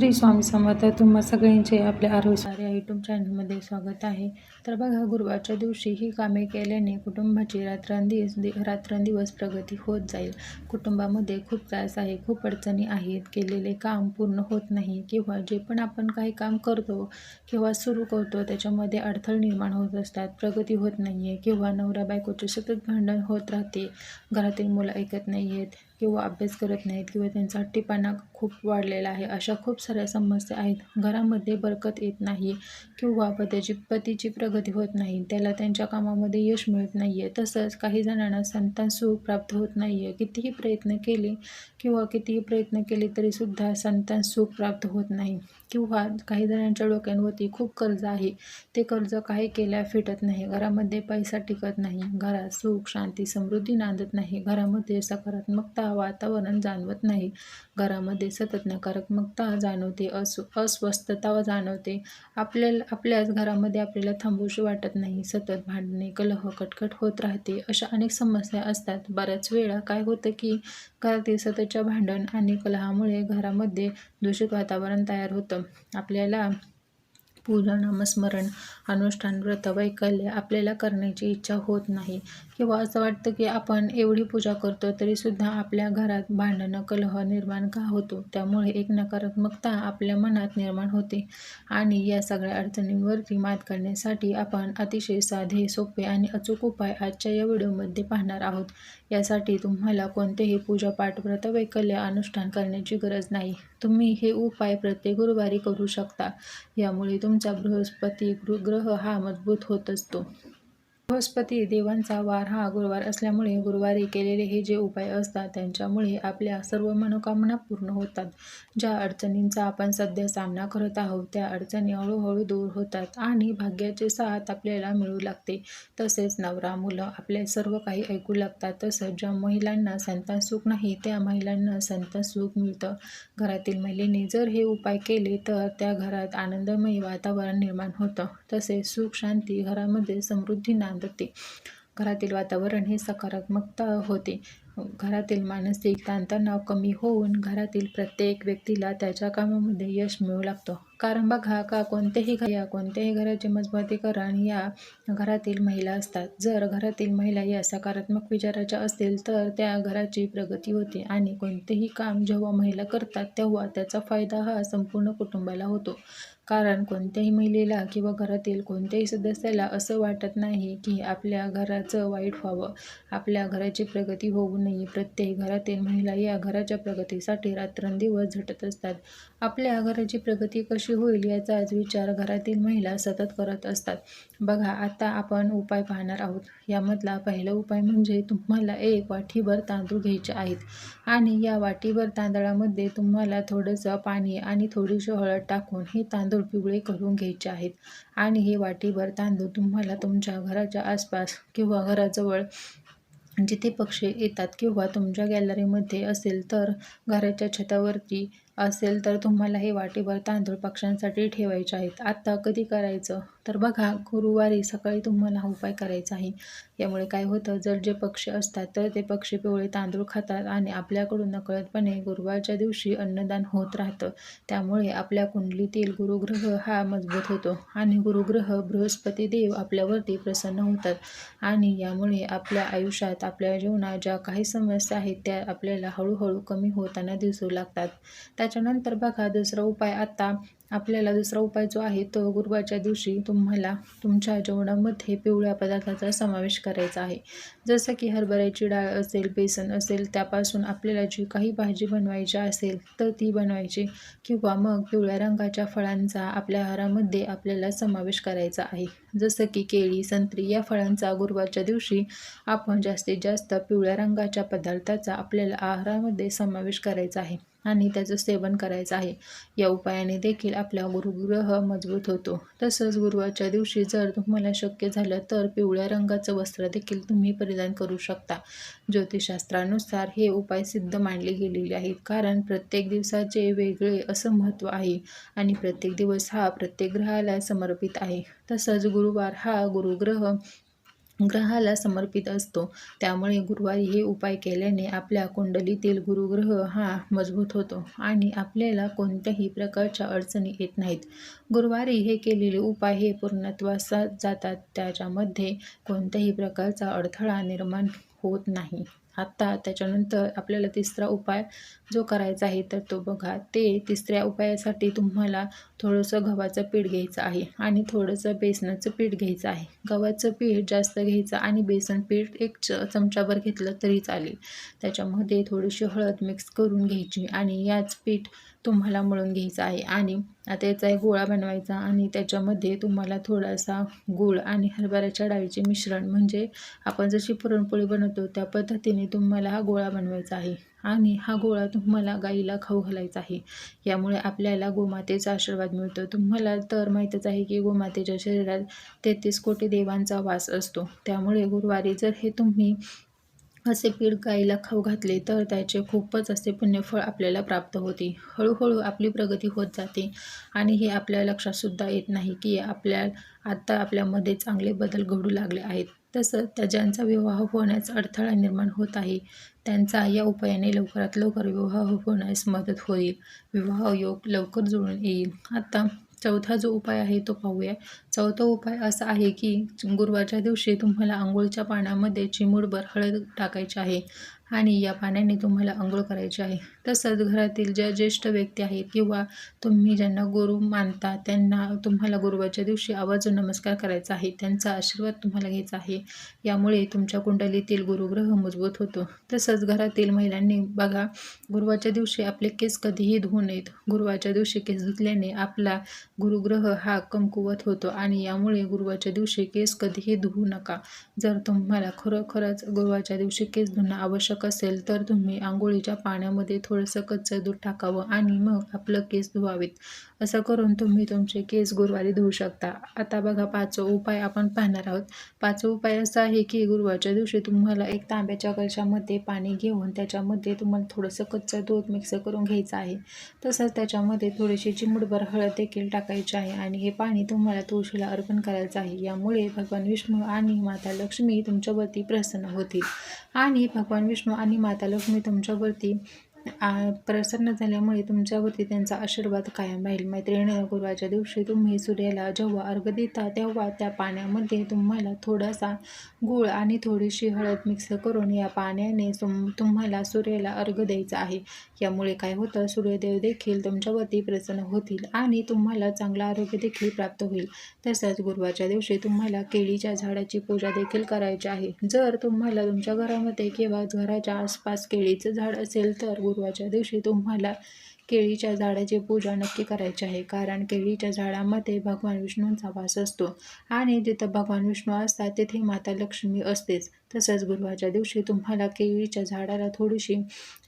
श्री स्वामी समर्थ तुम्हा सगळ्यांचे आपल्या आरोग्य यूट्यूब चॅनलमध्ये स्वागत आहे. तर बघा गुरुवारच्या दिवशी ही कामे केल्याने कुटुंबाची रात्रंदिवस रात्रंदिवस प्रगती होत जाईल. कुटुंबामध्ये खूप त्रास आहे खूप अडचणी आहेत. केलेले काम पूर्ण होत नाही किंवा जे पण आपण काही काम करतो किंवा सुरू करतो त्याच्यामध्ये अडथळे निर्माण होत असतात. प्रगती होत नाही आहे किंवा नवरा बायकोचे सतत भांडण होत राहते. घरातील मुलं ऐकत नाही आहेत किंवा अभ्यास करत नाहीत किंवा त्यांचा हट्टीपणा खूप वाढलेला आहे. अशा खूप साऱ्या समस्या आहेत. घरामध्ये बरकत येत नाही किंवा पतीची पतीची प्रगती होत नाही. त्याला त्यांच्या कामामध्ये यश मिळत नाही आहे तसंच काही जणांना संतान सुख प्राप्त होत नाही आहे कितीही प्रयत्न केले किंवा कितीही प्रयत्न केले तरीसुद्धा संतान सुख प्राप्त होत नाही. किंवा काही जणांच्या डोक्यांवरती खूप कर्ज आहे. ते कर्ज काही केल्या फिटत नाही. घरामध्ये पैसा टिकत नाही. घरात सुख शांती समृद्धी नांदत नाही. घरामध्ये सकारात्मकता वातावरण जाणवत नाही. घरामध्ये सतत नकारात्मकता जाणवते. अस अस्वस्थता जाणवते. आपल्याला आपल्याच घरामध्ये आपल्याला थांबूशी वाटत नाही. सतत भांडणे कलह कटकट होत राहते. अशा अनेक समस्या असतात. बऱ्याच वेळा काय होतं की घरातील सततच्या भांडण आणि कलहामुळे घरामध्ये दूषित वातावरण तयार होतं. आपल्याला पूजा नामस्मरण अनुष्ठान व्रत वैकल्य आपल्याला करण्याची इच्छा होत नाही. किंवा असं वाटतं की आपण एवढी पूजा करतो तरीसुद्धा आपल्या घरात भांडणं कलह निर्माण का होतो? त्यामुळे एक नकारात्मकता आपल्या मनात निर्माण होते. आणि या सगळ्या अडचणींवरती मात करण्यासाठी आपण अतिशय साधे सोपे आणि अचूक उपाय आजच्या या व्हिडिओमध्ये पाहणार आहोत. यासाठी तुम्हाला कोणतेही पूजापाठ व्रत वैकल्य अनुष्ठान करण्याची गरज नाही. तुम्ही हे उपाय प्रत्येक गुरुवारी करू शकता. यामुळे तुम आमचा बृहस्पती ग्रह हा मजबूत होत असतो. बृहस्पती देवांचा वार हा गुरुवार असल्यामुळे गुरुवारी केलेले हे जे उपाय असतात त्यांच्यामुळे आपल्या सर्व मनोकामना पूर्ण होतात. ज्या अडचणींचा आपण सध्या सामना करत आहोत त्या अडचणी हळूहळू दूर होतात आणि भाग्याचे साथ आपल्याला मिळू लागते. तसेच नवरा मुलं आपले सर्व काही ऐकू लागतात. तसंच ज्या महिलांना संतान सुख नाही त्या महिलांना संतान सुख मिळतं. घरातील महिलेने जर हे उपाय केले तर त्या घरात आनंदमयी वातावरण निर्माण होतं. तसेच सुख शांती घरामध्ये समृद्धी नांद ते घरातील वातावरण हे सकारात्मकता होते. घरातील मानसिक ताणतणाव कमी होऊन घरातील प्रत्येक व्यक्तीला त्याच्या कामामध्ये यश मिळू लागतं. कारण बघा का कोणतेही या कोणत्याही घराचे मजबूतीकरण या घरातील महिला असतात. जर घरातील महिला या सकारात्मक विचाराच्या असतील तर त्या घराची प्रगती होते आणि कोणतेही काम जेव्हा महिला करतात तेव्हा त्याचा फायदा हा संपूर्ण कुटुंबाला होतो. कारण कोणत्याही महिलेला किंवा घरातील कोणत्याही सदस्याला असं वाटत नाही की आपल्या घराचं वाईट व्हावं. आपल्या घराची प्रगती होऊ नये. प्रत्येक घरातील महिला या घराच्या प्रगतीसाठी रात्रंदिवस झटत असतात. आपल्या घराची प्रगती कशी होईल याचाच विचार घरातील महिला सतत करत असतात. बघा आता आपण उपाय पाहणार आहोत. यामधला पहिला उपाय म्हणजे तुम्हाला एक वाटीभर तांदूळ घ्यायचे आहेत आणि या वाटीभर तांदळामध्ये तुम्हाला थोडंसं पाणी आणि थोडीशी हळद टाकून हे तांदूळ पिवळे करून घ्यायचे आहेत आणि हे वाटीभर तांदूळ तुम्हाला तुमच्या घराच्या आसपास किंवा घराजवळ जिथे पक्षी येतात किंवा तुमच्या गॅलरीमध्ये असेल तर घराच्या छतावरती असेल तर तुम्हाला हे वाटीभर तांदूळ पक्ष्यांसाठी ठेवायचे आहेत. आत्ता कधी करायचं? तर बघा गुरुवारी सकाळी तुम्हाला हा उपाय करायचा आहे. यामुळे काय होतं? जर जे पक्षी असतात तर ते पक्षी पिवळे तांदूळ खातात आणि आपल्याकडून नकळतपणे गुरुवारच्या दिवशी अन्नदान होत राहतं. त्यामुळे आपल्या कुंडलीतील गुरुग्रह हा मजबूत होतो आणि गुरुग्रह बृहस्पती देव आपल्यावरती प्रसन्न होतात. आणि यामुळे आपल्या आयुष्यात आपल्या जीवनात ज्या काही समस्या आहेत त्या आपल्याला हळूहळू कमी होताना दिसू लागतात. त्या त्याच्यानंतर बघा दुसरा उपाय आता आपल्याला दुसरा उपाय जो आहे तो गुरुवारच्या दिवशी तुम्हाला तुमच्या जेवणामध्ये पिवळ्या पदार्थाचा समावेश करायचा आहे. जसं की हरभऱ्याची डाळ असेल बेसन असेल त्यापासून आपल्याला जी काही भाजी बनवायची असेल तर ती बनवायची. किंवा मग पिवळ्या रंगाच्या फळांचा आपल्या आहारामध्ये आपल्याला समावेश करायचा आहे. जसं की केळी संत्री या फळांचा गुरुवारच्या दिवशी आपण जास्तीत जास्त पिवळ्या रंगाच्या पदार्थाचा आपल्याला आहारामध्ये समावेश करायचा आहे. आणि त्याचं सेवन करायचं आहे. या उपायाने देखील आपला गुरुग्रह मजबूत होतो. तसंच गुरुवारच्या दिवशी जर तुम्हाला शक्य झालं तर पिवळ्या रंगाचं वस्त्र देखील तुम्ही परिधान करू शकता. ज्योतिषशास्त्रानुसार हे उपाय सिद्ध मानले गेलेले आहेत. कारण प्रत्येक दिवसाचे वेगळे असं महत्त्व आहे आणि प्रत्येक दिवस हा प्रत्येक ग्रहाला समर्पित आहे. तसंच गुरुवार हा गुरुग्रह ग्रहाला समर्पित असतो. त्यामुळे गुरुवारी हे उपाय केल्याने आपल्या कुंडलीतील गुरुग्रह हा मजबूत होतो आणि आपल्याला कोणत्याही प्रकारच्या अडचणी येत नाहीत. गुरुवारी हे केलेले उपाय हे पूर्णत्वासात जातात. त्याच्यामध्ये कोणत्याही प्रकारचा अडथळा निर्माण होत नाही. आत्ता त्याच्यानंतर आपल्याला तिसरा उपाय जो करायचा आहे तर तो बघा. ते तिसऱ्या उपायासाठी तुम्हाला थोडंसं गव्हाचं पीठ घ्यायचं आहे आणि थोडंसं बेसनाचं पीठ घ्यायचं आहे. गव्हाचं पीठ जास्त घ्यायचं आणि बेसन पीठ एक च चमचाभर घेतलं तरी चालेल. त्याच्यामध्ये थोडीशी हळद मिक्स करून घ्यायची आणि याच पीठ तुम्हाला मळून घ्यायचा आहे आणि त्याचा एक गोळा बनवायचा आणि त्याच्यामध्ये तुम्हाला थोडासा गूळ आणि हरभऱ्याच्या डाळीचे मिश्रण म्हणजे आपण जशी पुरणपोळी बनवतो त्या पद्धतीने तुम्हाला हा गोळा बनवायचा आहे आणि हा गोळा तुम्हाला गाईला खाऊ घालायचा आहे. यामुळे आपल्याला गोमातेचा आशीर्वाद मिळतो. तुम्हाला तर माहीतच आहे की गोमातेच्या शरीरात तेहतीस कोटी देवांचा वास असतो. त्यामुळे गुरुवारी जर हे तुम्ही असे पीठ गाईला खाऊ घातले तर त्याचे खूपच असे पुण्यफळ आपल्याला प्राप्त होते. हळूहळू आपली प्रगती होत जाते आणि हे आपल्या लक्षातसुद्धा येत नाही की आपल्या आत्ता आपल्यामध्ये चांगले बदल घडू लागले आहेत. तसंच त्या ज्यांचा विवाह होण्याचा अडथळा निर्माण होत आहे त्यांचा या उपायाने लवकरात लवकर विवाह होण्यास मदत होईल. विवाह योग लवकर जुळून येईल. आता चौथा जो उपाय आहे तो पाहूया. चौथा उपाय असा आहे की गुरुवारच्या दिवशी तुम्हाला आंघोळच्या पाण्यामध्ये चिमूटभर हळद टाकायची आहे. आणि या पाण्याने तुम्हाला आंघोळ करायची आहे. तसंच घरातील ज्या ज्येष्ठ व्यक्ती आहेत किंवा तुम्ही ज्यांना गुरु मानता त्यांना तुम्हाला गुरुवारच्या दिवशी आवाजून नमस्कार करायचा आहे त्यांचा आशीर्वाद तुम्हाला घ्यायचा आहे. यामुळे तुमच्या कुंडलीतील गुरुग्रह मजबूत होतो. तसंच घरातील महिलांनी बघा गुरुवारच्या दिवशी आपले केस कधीही धुवू नयेत. गुरुवारच्या दिवशी केस धुतल्याने आपला गुरुग्रह हा कमकुवत होतो आणि यामुळे गुरुवारच्या दिवशी केस कधीही धुवू नका. जर तुम्हाला खरोखरच गुरुवारच्या दिवशी केस धुणं आवश्यक असेल तर तुम्ही आंघोळीच्या पाण्यामध्ये थोडंसं कच्चं दूध टाकावं आणि मग आपलं केस धुवावेत. असं करून तुम्ही तुमचे केस गुरुवारी धुवू शकता. आता बघा पाचवा उपाय आपण पाहणार आहोत. पाचवा उपाय असा आहे की गुरुवारच्या दिवशी तुम्हाला एक तांब्याच्या कलशामध्ये पाणी घेऊन त्याच्यामध्ये तुम्हाला थोडंसं कच्चं दूध मिक्स करून घ्यायचं आहे. तसंच त्याच्यामध्ये थोडीशी चिमुटभर हळद देखील टाकायची आहे आणि हे पाणी तुम्हाला तुळशीला अर्पण करायचं आहे. यामुळे भगवान विष्णू आणि माता लक्ष्मी तुमच्यावरती प्रसन्न होतील. आणि भगवान विष्णू आणि माता लक्ष्मी तुमच्यावरती प्रसन्न झाल्यामुळे तुमच्यावरती त्यांचा आशीर्वाद कायम राहील. मैत्रिणी गुरुवारच्या दिवशी तुम्ही सूर्याला जेव्हा अर्घ देता तेव्हा त्या पाण्यामध्ये तुम्हाला थोडासा गूळ आणि थोडीशी हळद मिक्स करून या पाण्याने तुम्हाला सूर्याला अर्घ द्यायचा आहे. यामुळे काय होतं सूर्यदेव देखील तुमच्यावरती प्रसन्न होतील आणि तुम्हाला चांगला आरोग्य देखील प्राप्त होईल. तसंच गुरुवाच्या दिवशी तुम्हाला केळीच्या झाडाची पूजा देखील करायची आहे. जर तुम्हाला तुमच्या घरामध्ये किंवा घराच्या आसपास केळीचं झाड असेल तर गुरु गुरुवारच्या दिवशी तुम्हाला केळीच्या झाडाची पूजा नक्की करायची आहे. कारण केळीच्या झाडामध्ये भगवान विष्णूंचा वास असतो आणि जिथं भगवान विष्णू असतात तिथे माता लक्ष्मी असतेच. तसंच गुरुवारच्या दिवशी तुम्हाला केळीच्या झाडाला थोडीशी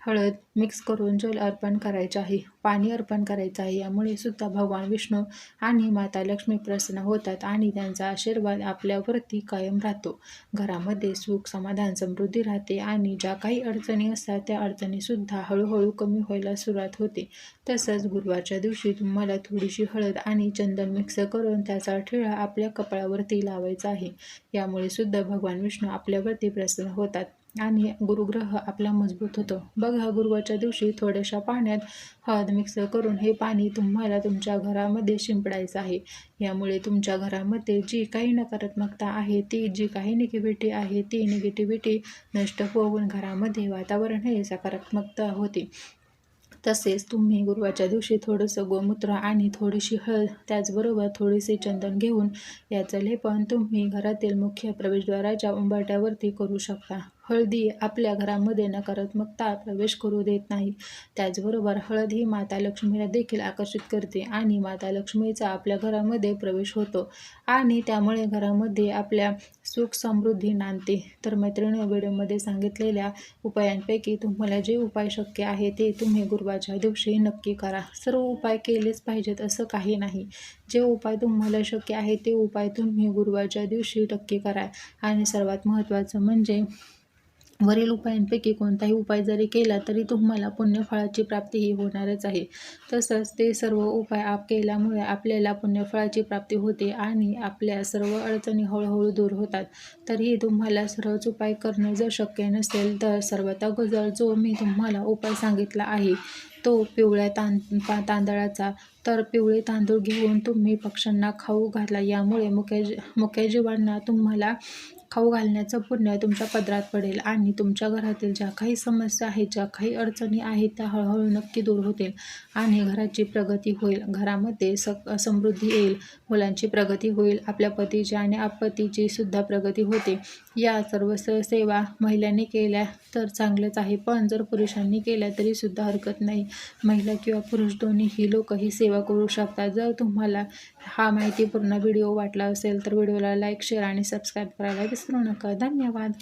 हळद मिक्स करून जल अर्पण करायचे आहे. पाणी अर्पण करायचं आहे. यामुळे सुद्धा भगवान विष्णू आणि माता लक्ष्मी प्रसन्न होतात आणि त्यांचा आशीर्वाद आपल्यावरती कायम राहतो. घरामध्ये सुख समाधान समृद्धी राहते आणि ज्या काही अडचणी असतात त्या अडचणीसुद्धा हळूहळू कमी व्हायला सुरुवात होते. तसंच गुरुवारच्या दिवशी तुम्हाला थोडीशी हळद आणि चंदन मिक्स करून त्याचा ठिळा आपल्या कपाळावरती लावायचा आहे. यामुळे सुद्धा भगवान विष्णू आपल्यावर प्रसन्न होतात. आणि गुरुग्रह आपला मजबूत होतो. बघा गुरुवारच्या दिवशी थोड्याशा पाण्यात हळद मिक्स करून हे पाणी तुम्हाला तुमच्या घरामध्ये शिंपडायचं आहे. यामुळे तुमच्या घरामध्ये जी काही नकारात्मकता आहे ती जी काही निगेटिव्हिटी आहे ती निगेटिव्हिटी नष्ट होऊन घरामध्ये वातावरण हे सकारात्मकता होते. तसेच तुम्ही गुरुवारच्या दिवशी थोडंसं गोमूत्र आणि थोडीशी हळद त्याचबरोबर थोडीसे चंदन घेऊन याचं लेपन तुम्ही घरातील मुख्य प्रवेशद्वाराच्या उंबरट्यावरती करू शकता. हळदी आपल्या घरामध्ये नकारात्मकता प्रवेश करू देत नाही. त्याचबरोबर हळद ही माता लक्ष्मीला देखील आकर्षित करते आणि माता लक्ष्मीचा आपल्या घरामध्ये प्रवेश होतो आणि त्यामुळे घरामध्ये आपल्या सुख समृद्धी नांदते. तर मैत्रिणी व्हिडिओमध्ये सांगितलेल्या उपायांपैकी तुम्हाला जे उपाय शक्य आहे ते तुम्ही गुरुवारच्या दिवशी नक्की करा. सर्व उपाय केलेच पाहिजेत असं काही नाही. जे उपाय तुम्हाला शक्य आहे ते उपाय तुम्ही गुरुवारच्या दिवशी नक्की करा. आणि सर्वात महत्त्वाचं म्हणजे वरील उपायांपैकी कोणताही उपाय जरी केला तरी तुम्हाला पुण्यफळाची प्राप्ती ही होणारच आहे. तसंच ते सर्व उपाय आप केल्यामुळे आपल्याला पुण्यफळाची प्राप्ती होते आणि आपल्या सर्व अडचणी हळूहळू दूर होतात. तरीही तुम्हाला सर्वच उपाय करणं जर शक्य नसेल तर सर्वात अगोदर जो मी तुम्हाला उपाय सांगितला आहे तो पिवळ्या तां पा तांदळाचा. तर पिवळे तांदूळ घेऊन तुम्ही पक्ष्यांना खाऊ घातला यामुळे मुख्य मुख्य जीवांना तुम्हाला खाऊ घालण्याचं पुण्य तुमच्या पदरात पडेल आणि तुमच्या घरातील ज्या काही समस्या आहेत ज्या काही अडचणी आहेत त्या हळूहळू नक्की दूर होतील आणि घराची प्रगती होईल. घरामध्ये स समृद्धी येईल. मुलांची प्रगती होईल. आपल्या पतीची आणि आपतीची सुद्धा प्रगती होते. या सर्व स सेवा महिलांनी केल्या तर चांगलंच आहे. पण जर पुरुषांनी केल्या तरीसुद्धा हरकत नाही. महिला किंवा पुरुष दोन्हीही लोक ही सेवा करू शकतात. जर तुम्हाला हा माहितीपूर्ण व्हिडिओ वाटला असेल तर व्हिडिओला लाईक शेअर आणि सबस्क्राईब करायला विसरू વિસરો ન ધન્યવાદ